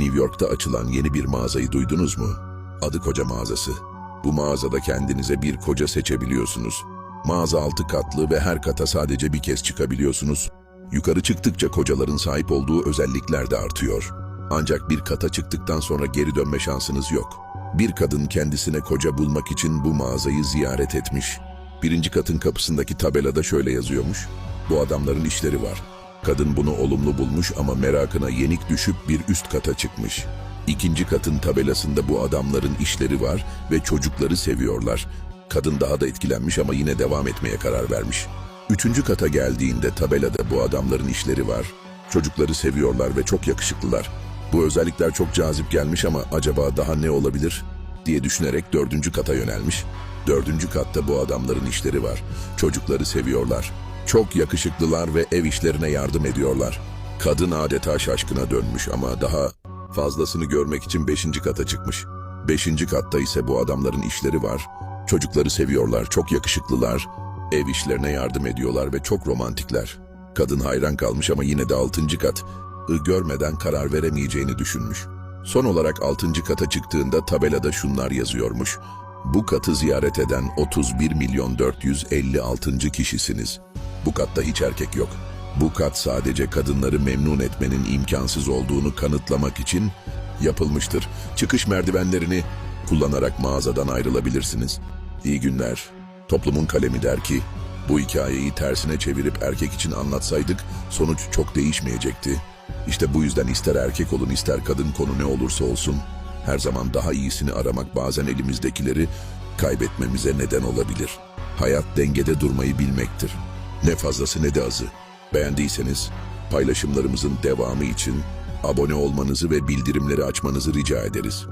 New York'ta açılan yeni bir mağazayı duydunuz mu? Adı Koca Mağazası. Bu mağazada kendinize bir koca seçebiliyorsunuz. Mağaza altı katlı ve her kata sadece bir kez çıkabiliyorsunuz. Yukarı çıktıkça kocaların sahip olduğu özellikler de artıyor. Ancak bir kata çıktıktan sonra geri dönme şansınız yok. Bir kadın kendisine koca bulmak için bu mağazayı ziyaret etmiş. Birinci katın kapısındaki tabelada şöyle yazıyormuş. Bu adamların işleri var. Kadın bunu olumlu bulmuş ama merakına yenik düşüp bir üst kata çıkmış. İkinci katın tabelasında bu adamların işleri var ve çocukları seviyorlar. Kadın daha da etkilenmiş ama yine devam etmeye karar vermiş. Üçüncü kata geldiğinde tabelada bu adamların işleri var. Çocukları seviyorlar ve çok yakışıklılar. Bu özellikler çok cazip gelmiş ama acaba daha ne olabilir diye düşünerek dördüncü kata yönelmiş. Dördüncü katta bu adamların işleri var. Çocukları seviyorlar. Çok yakışıklılar ve ev işlerine yardım ediyorlar. Kadın adeta şaşkına dönmüş ama daha fazlasını görmek için beşinci kata çıkmış. Beşinci katta ise bu adamların işleri var. Çocukları seviyorlar, çok yakışıklılar. Ev işlerine yardım ediyorlar ve çok romantikler. Kadın hayran kalmış ama yine de altıncı kat ı görmeden karar veremeyeceğini düşünmüş. Son olarak altıncı kata çıktığında tabelada şunlar yazıyormuş. Bu katı ziyaret eden 31 milyon 456. kişisiniz. Bu katta hiç erkek yok. Bu kat sadece kadınları memnun etmenin imkansız olduğunu kanıtlamak için yapılmıştır. Çıkış merdivenlerini kullanarak mağazadan ayrılabilirsiniz. İyi günler. Toplumun kalemi der ki, bu hikayeyi tersine çevirip erkek için anlatsaydık sonuç çok değişmeyecekti. İşte bu yüzden ister erkek olun ister kadın konu ne olursa olsun her zaman daha iyisini aramak bazen elimizdekileri kaybetmemize neden olabilir. Hayat dengede durmayı bilmektir. Ne fazlası ne de azı. Beğendiyseniz paylaşımlarımızın devamı için abone olmanızı ve bildirimleri açmanızı rica ederiz.